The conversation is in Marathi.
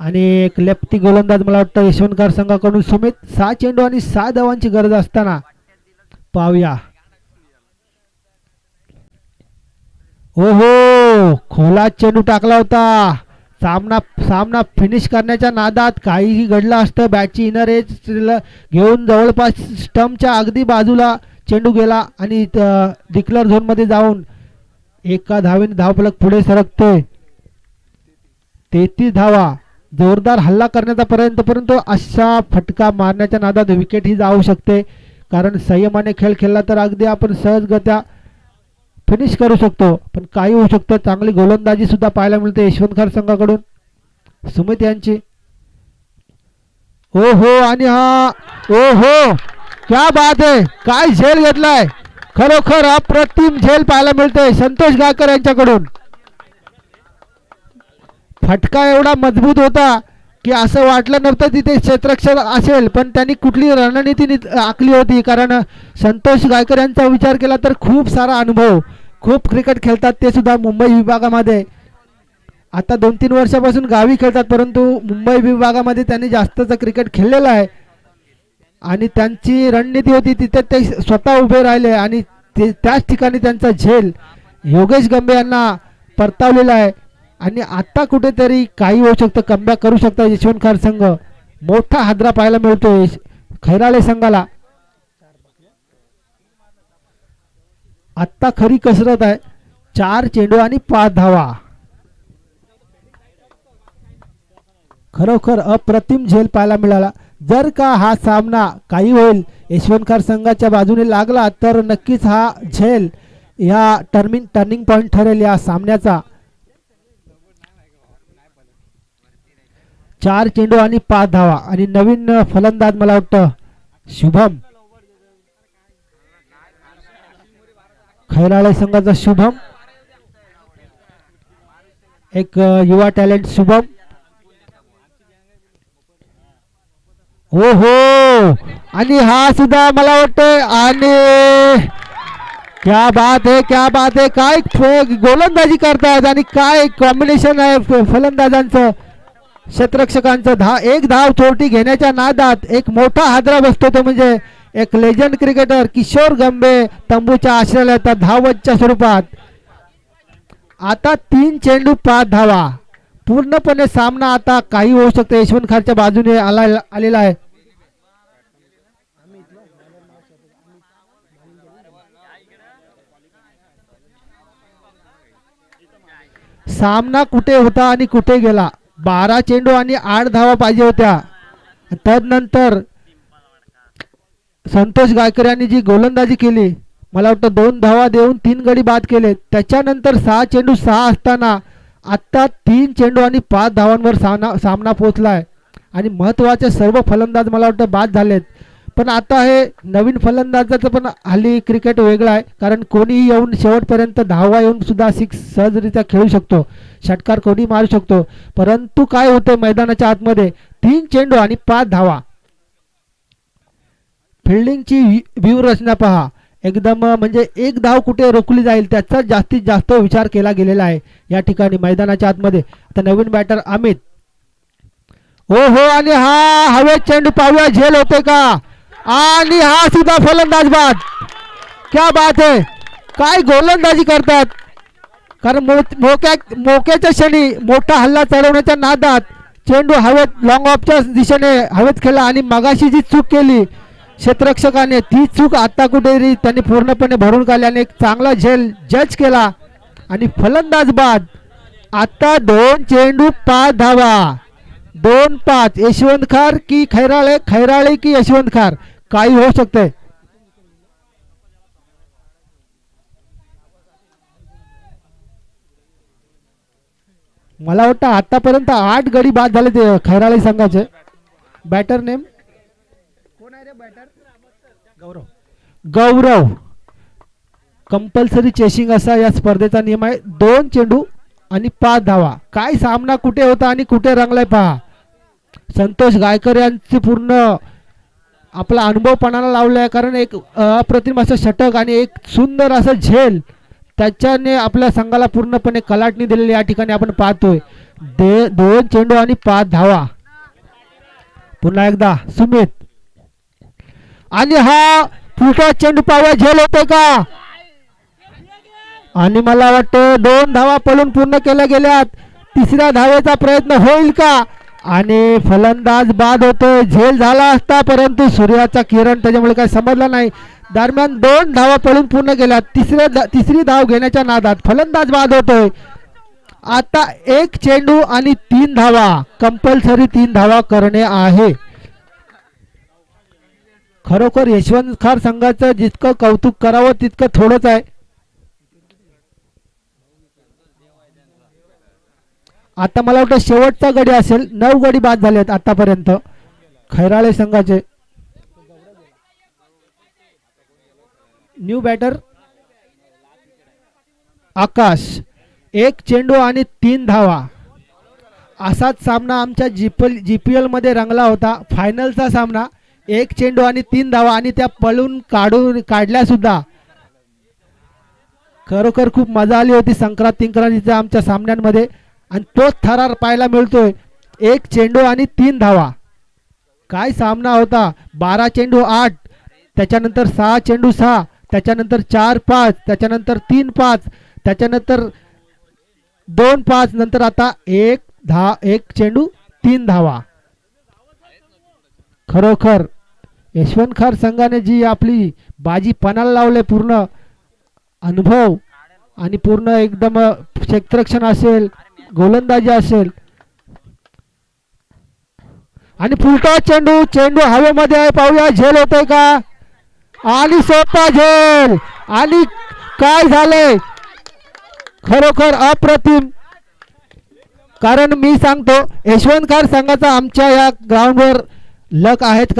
आणि एक लेफ्टी गोलंदाज मला वाटतं यशवंतकार संघाकडून सुमित. सहा चेंडू आणि सहा धावांची गरज असताना पाहूया. ओहो खोला चेंडू टाकला होता. सामना सामना फिनिश करण्याच्या नादात काहीही घडलं असतं. बॅटची इनर एज घेऊन जवळपास स्टंपच्या अगदी बाजूला चेंडू गेला आणि डिक्लर झोनमध्ये जाऊन एका धावेने धावफलक पुढे सरकतोय तेहतीस धावा. जोरदार हल्ला करण्याचा पर्यंत परंतु अशा फटका मारण्याच्या नादात विकेट ही जाऊ शकते. कारण संयमाने खेळ खेळला तर अगदी आपण सहजगत्या फिनिश करू शकतो. पण काही होऊ शकतं. चांगली गोलंदाजी सुद्धा पाहायला मिळते यशवंतकर संघाकडून. सुमित यांची. ओ हो आणि हा ओ हो क्या बात आहे. काय झेल घेतलाय. खरोखर अप्रतिम झेल पाहायला मिळते संतोष गायकर यांच्याकडून. फटका एवढा मजबूत होता की असं वाटलं नव्हतं तिथे क्षेत्रक्षर असेल पण त्यांनी कुठली रणनीती नि- आखली होती? कारण संतोष गायकर यांचा विचार केला तर खूप सारा अनुभव खूप क्रिकेट खेळतात ते सुद्धा मुंबई विभागामध्ये. आता दोन तीन वर्षापासून गावी खेळतात परंतु मुंबई विभागामध्ये त्यांनी जास्तचं क्रिकेट खेळलेलं आहे. आणि त्यांची रणनीती होती तिथे ते स्वतः उभे राहिले आणि ते त्याच ठिकाणी त्यांचा झेल योगेश गंभे यांना परतावलेला आहे. आणि आता कुठेतरी काही होऊ शकतं कमबॅक करू शकता यशवंतकार संघ. मोठा हादरा पाहायला मिळतोय खैराळे संघाला. आत्ता खरी कसरत आहे. चार चेंडू आणि पाच धावा. खरोखर अप्रतिम झेल पाहायला मिळाला. जर का हा सामना काही होईल यशवंतकार संघाच्या बाजूने लागला तर नक्कीच हा झेल या टर्मिंग टर्निंग पॉईंट ठरेल या सामन्याचा. चार चेंडू आणि पाच धावा. आणि नवीन फलंदाज मला वाटतं शुभम. खैराळे संघाचा शुभम. एक युवा टॅलेंट शुभम. हो हो आणि हा सुद्धा मला वाटतं आणि क्या बात आहे क्या बात आहे काय गोलंदाजी करतायत आणि काय कॉम्बिनेशन आहे फलंदाजांचं? क्षेत्ररक्षकांचं धा एक धाव चोरटी घेण्याच्या नादात एक मोठा हादरा बसतो तो म्हणजे एक लेजंड क्रिकेटर किशोर गंबे तंबूच्या आश्रयाला येतात धावच्या स्वरूपात. आता तीन चेंडू पाच धावा. पूर्णपणे सामना आता काही होऊ शकतो. यशवंत खारच्या बाजूने आला आलेला आहे. सामना कुठे होता आणि कुठे गेला? बारा चेंडू आणि आठ धावा पाहिजे होत्या. तदनंतर संतोष गायकर यांनी जी गोलंदाजी केली मला वाटतं दोन धावा देऊन तीन गडी बाद केले. त्याच्यानंतर सहा चेंडू सहा असताना आत्ता तीन चेंडू आणि पाच धावांवर सामना सामना पोचला आहे आणि महत्त्वाचे सर्व फलंदाज मला वाटतं बाद झालेत. पण आता हे नवीन फलंदाजाचं पण हल्ली क्रिकेट वेगळं आहे. कारण कोणीही येऊन शेवटपर्यंत धावा येऊन सुद्धा सिक्स सहजरित्या खेळू शकतो. षटकार कोणी मारू शकतो. परंतु काय होतं मैदानाच्या आतमध्ये? तीन चेंडू आणि पाच धावा. फिल्डिंगची व्ही- व्यूहरचना पहा. एकदम म्हणजे एक धाव कुठे रोखली जाईल त्याचा जास्तीत जास्त विचार केला गेलेला आहे. या ठिकाणी मैदानाच्या आतमध्ये आता नवीन बॅटर अमित. हो हो आणि हा हवेत चेंडू पाहूया झेल होते का? आणि हा सुद्धा फलंदाज बाद क्या बात आहे. काय गोलंदाजी करतात. कारण मो- मोक्या मोक्याच्या क्षणी मोठा हल्ला चढवण्याच्या नादात चेंडू हवेत लॉंग ऑफच्या दिशेने हवेत खेळला आणि मगाशी जी चूक केली क्षेत्ररक्षकाने ती चूक आता कुठेतरी त्यांनी पूर्णपणे भरून काढली आणि एक चांगला झेल जज केला. आणि फलंदाज बाद आता दोन चेंडू पाच धावा. दोन पाच यशवंत खार की खैराळे खैराळे की यशवंत खार? काही होऊ शकतंय. मला वाटतं आतापर्यंत आठ गडी बाद झाले ते खैराळे संघाचे. Batter name Gaurav. Gaurav. Compulsory chasing असा या स्पर्धेचा नियम आहे. दोन चेंडू आणि पाच धावा. काय सामना कुठे होता आणि कुठे रंगलाय पहा. संतोष गायकर यांची पूर्ण आपला अनुभव पणाला लावला आहे कारण एक अप्रतिम असं षटक आणि एक सुंदर असं झेल. त्याच्याने आपल्या संघाला पूर्णपणे कलाटणी दिलेली या ठिकाणी आपण पाहतोय. दे दोन चेंडू आणि पाच धावा. पुन्हा एकदा सुमित. आणि हा पुढचा चेंडू पावा झेल होते का? आणि मला वाटतं दोन धावा पळून पूर्ण केल्या गेल्यात. तिसऱ्या धावेचा प्रयत्न होईल का? आणि फलंदाज बाद होतोय. झेल झाला असता परंतु सूर्याचा किरण त्याच्यामुळे काही समजलं नाही. दरम्यान दोन धावा पळून पूर्ण केल्या तिसऱ्या धा- तिसरी धाव घेण्याच्या नादात फलंदाज बाद होतोय. आता एक चेंडू आणि तीन धावा. कंपल्सरी तीन धावा करणे आहे. खरोखर यशवंत खार संघाचं जितकं कौतुक करावं तितकं थोडंच आहे. आता मला वाटतं शेवटचा गडी असेल. नऊ गडी बाद झाले आहेत आतापर्यंत. खैराळे संघाचे. New batter. आकाश. एक चेंडू आणि तीन धावा. असाच सामना आमच्या जीपल जी पी एलमध्ये रंगला होता. फायनलचा सामना. एक चेंडू आणि तीन धावा आणि त्या पळून काढून काढल्या सुद्धा खरोखर खूप मजा आली होती संक्रांत तिंक्रांतीच्या आमच्या सामन्यांमध्ये. आणि तोच थरार पाहायला मिळतोय. एक चेंडू आणि तीन धावा. काय सामना होता. बारा चेंडू आठ त्याच्यानंतर सहा चेंडू सहा त्याच्यानंतर चार पाच त्याच्यानंतर तीन पाच त्याच्यानंतर दोन पाच नंतर आता एक धा एक चेंडू तीन धावा. खरोखर यशवंत खार संघाने जी आपली बाजी पणाला लावले पूर्ण अनुभव आणि पूर्ण एकदम क्षेत्ररक्षण असेल गोलंदाजी असेल. आणि फुलटा चेंडू चेंडू हवेमध्ये आहे. पाहूया झेल होते का? आणि सोपा झेल. आणि काय झालंय? खरोखर अप्रतिम. कारण मी सांगतो यशवंत खार संघाचा आमच्या या ग्राउंडवर लक आहेत का